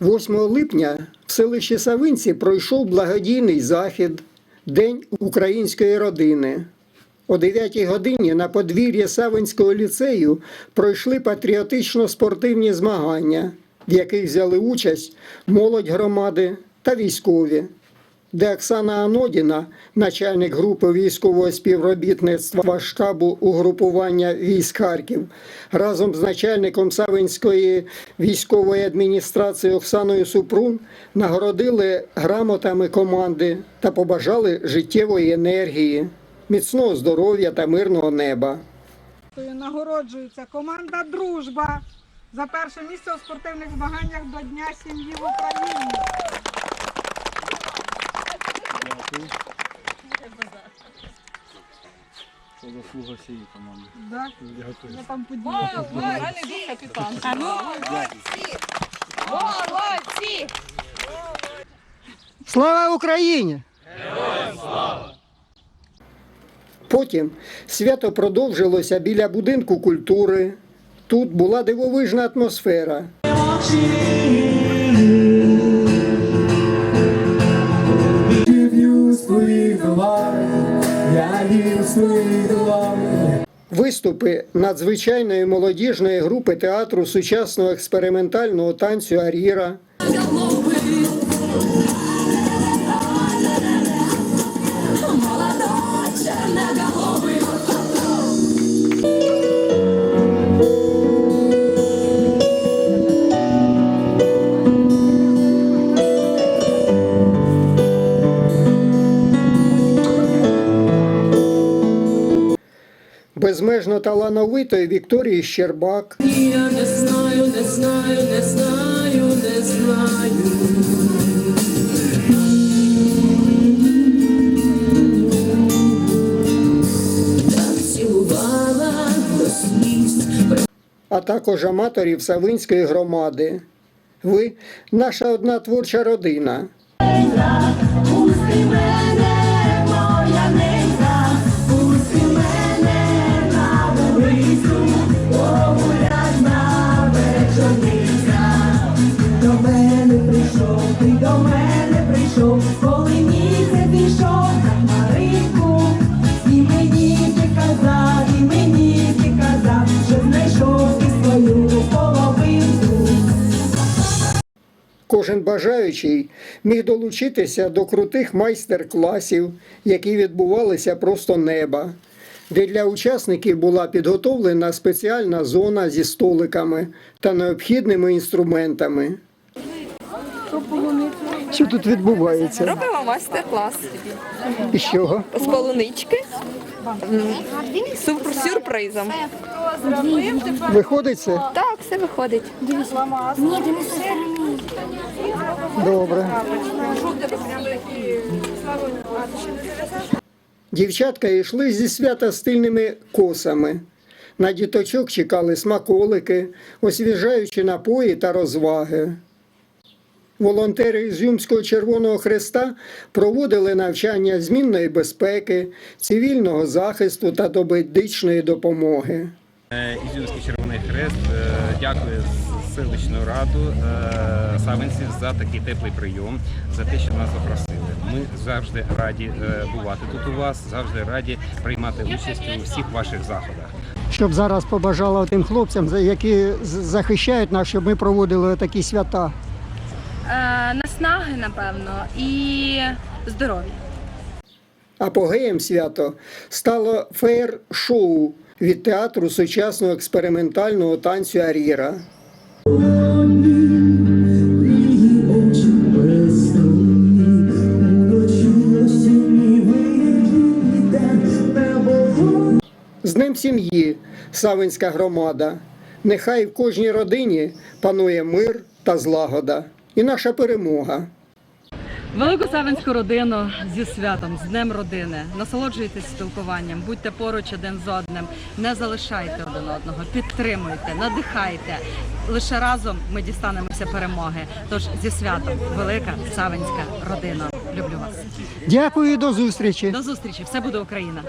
8 липня в селищі Савинці пройшов благодійний захід День української родини. О 9 годині на подвір'ї Савинського ліцею пройшли патріотично-спортивні змагання, в яких взяли участь молодь громади та військові, де Оксана Анодіна, начальник групи військового співробітництва штабу угрупування військ Харків, разом з начальником Савинської військової адміністрації Оксаною Супрун нагородили грамотами команди та побажали життєвої енергії, міцного здоров'я та мирного неба. Нагороджується команда Дружба за перше місце у спортивних змаганнях до Дня сім'ї в Україні. Це заслуга всієї команди. Да? Дякую. Я там дух капітан. Молодці! Молодці! Слава Україні! Потім свято продовжилося біля будинку культури. Тут була дивовижна атмосфера. Виступи надзвичайної молодіжної групи театру сучасного експериментального танцю Аріра. Безмежно талановитої Вікторії Щербак, Я не знаю, не знаю, не знаю, не знаю. А також аматорів Савинської громади. Ви наша одна творча родина. Пусти Кожен бажаючий міг долучитися до крутих майстер-класів, які відбувалися просто неба, де для учасників була підготовлена спеціальна зона зі столиками та необхідними інструментами. Що тут відбувається? Робимо майстер-клас І з чого? з полунички. М, сюрпризом. Виходить це? Так, все виходить. Добре. Дівчатка йшли зі свята стильними косами. На діточок чекали смаколики, освіжаючі напої та розваги. Волонтери з Юмського Червоного Хреста проводили навчання змінної безпеки, цивільного захисту та добедичної допомоги. Е, Ізюмський Червоний Хрест е, дякує селищну раду е, Савинців за такий теплий прийом, за те, що нас запросили. Ми завжди раді бувати тут у вас, завжди раді приймати участь у всіх ваших заходах. Щоб зараз побажала тим хлопцям, які захищають нас, щоб ми проводили такі свята. Е, наснаги, напевно, і здоров'я. Апогеєм свято стало феєр-шоу від театру сучасного експериментального танцю Аріра. З Днем сім'ї, Савинська громада. Нехай в кожній родині панує мир та злагода. І наша перемога. Велику Савенську родину зі святом, з Днем родини. Насолоджуйтесь спілкуванням, будьте поруч один з одним, не залишайте один одного, підтримуйте, надихайте. Лише разом ми дістанемося перемоги. Тож зі святом, велика савинська родина. Люблю вас. Дякую до зустрічі. До зустрічі! Все буде Україна!